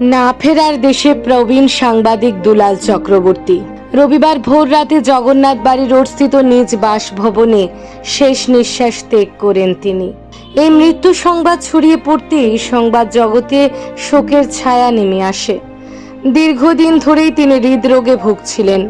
না ফেরার দেশে প্রবীণ সাংবাদিক দুলাল চক্রবর্তী। রবিবার ভোর রাতে জগন্নাথ বাড়ি রোডস্থিত নিজ বাসভবনে শেষ নিঃশ্বাস ত্যাগ করেন তিনি। এই মৃত্যু সংবাদ ছড়িয়ে পড়তেই সংবাদ জগতে শোকের ছায়া নেমে আসে। দীর্ঘদিন ধরেই তিনি হৃদরোগে ভুগছিলেন।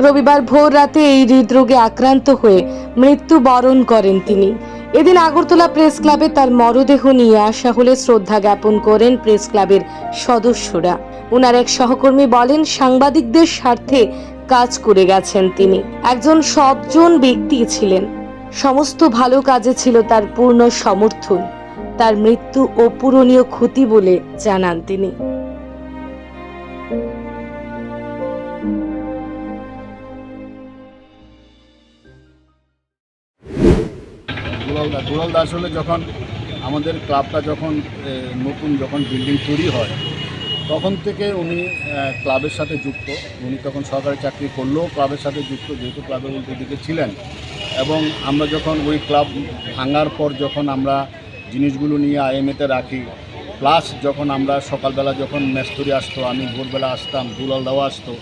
রবিবার ভোর রাতে এই হৃদরোগে আক্রান্ত হয়ে মৃত্যুবরণ করেন তিনি। এদিন আগরতলা প্রেস ক্লাবে তার মরদেহ নিয়ে আসা হলে শ্রদ্ধা জ্ঞাপন করেন প্রেস ক্লাবের সদস্যরা। উনার এক সহকর্মী বলেন, সাংবাদিকদের স্বার্থে কাজ করে গেছেন তিনি। একজন সজ্জন ব্যক্তি ছিলেন। সমস্ত ভালো কাজে ছিল তার পূর্ণ সমর্থন। তার মৃত্যু অপূরণীয় ক্ষতি বলে জানান তিনি। দুলালদা দুলালদা আসলে যখন আমাদের ক্লাবটা যখন নতুন যখন বিল্ডিং তৈরি হয়, তখন থেকে উনি ক্লাবের সাথে যুক্ত। উনি তখন সরকারি চাকরি করলেও ক্লাবের সাথে যুক্ত, যেহেতু ক্লাবের উল্টো দিকে ছিলেন। এবং আমরা যখন ওই ক্লাব ভাঙার পর যখন আমরা জিনিসগুলো নিয়ে আইএমএতে রাখি প্লাস যখন আমরা সকালবেলা যখন মেস্তরি আসতো, আমি ভোরবেলা আসতাম দুলালদাও আসতো,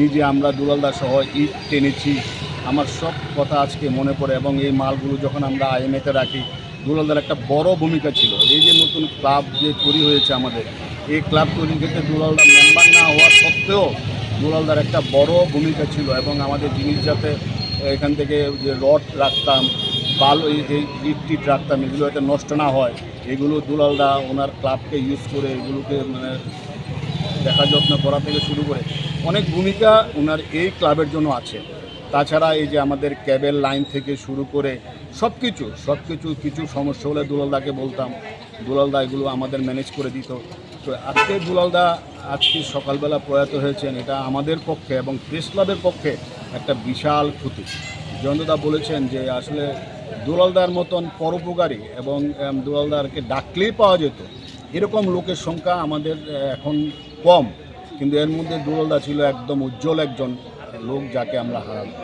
নিজে আমরা দুলালদা সহ ইট টেনেছি আমার সব কথা আজকে মনে পড়ে এবং এই মালগুলো যখন আমরা আইএমএতে রাখি, দুলালদার একটা বড় ভূমিকা ছিল। এই যে নতুন ক্লাব যে তৈরি হয়েছে আমাদের, এই ক্লাব তৈরি ক্ষেত্রে দুলালদা মেম্বার না হওয়া সত্ত্বেও দুলালদার একটা বড় ভূমিকা ছিল এবং আমাদের জিনিস যাতে এখান থেকে যে রড রাখতাম, বালু এই ইট টিট রাখতাম, এগুলো যাতে নষ্ট না হয়, এগুলো দুলালদা ওনার ক্লাবকে ইউজ করে এগুলোকে মানে দেখা যত্ন করা থেকে শুরু করে অনেক ভূমিকা ওনার এই ক্লাবের জন্য আছে। তাছাড়া এই যে আমাদের ক্যাবেল লাইন থেকে শুরু করে সব কিছু সব কিছু কিছু সমস্যা হলে দুলালদাকে বলতাম, দুলালদা এগুলো আমাদের ম্যানেজ করে দিত। তো আজকে দুলালদা আজকে সকালবেলা প্রয়াত হয়েছেন, এটা আমাদের পক্ষে এবং প্রেস ক্লাবের পক্ষে একটা বিশাল ক্ষতি। জয়ন্তদা বলেছেন যে আসলে দুলালদার মতন পরোপকারী এবং দুলালদারকে ডাকলেই পাওয়া যেত। এরকম লোকের সংখ্যা আমাদের এখন কম, কিন্তু এর মধ্যে দুলালদা ছিল একদম উজ্জ্বল একজন। লোক যাকে আমরা হারালাম